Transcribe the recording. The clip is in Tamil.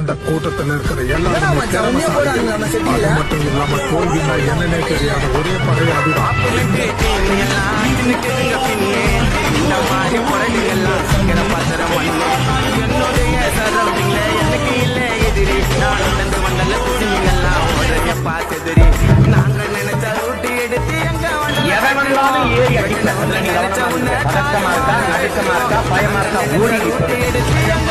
அந்த கூட்டத்தில் இருக்கிற எல்லாரும் அது மட்டும் இல்லாம தோல்வினா என்னன்னே தெரியாத ஒரே பகை அதுதான் நினைச்சா மாதிரி இருக்கா, நடுக்கமா இருக்கா, பயமா இருக்கா, ஓடிக்கிட்டு எடுத்து எங்க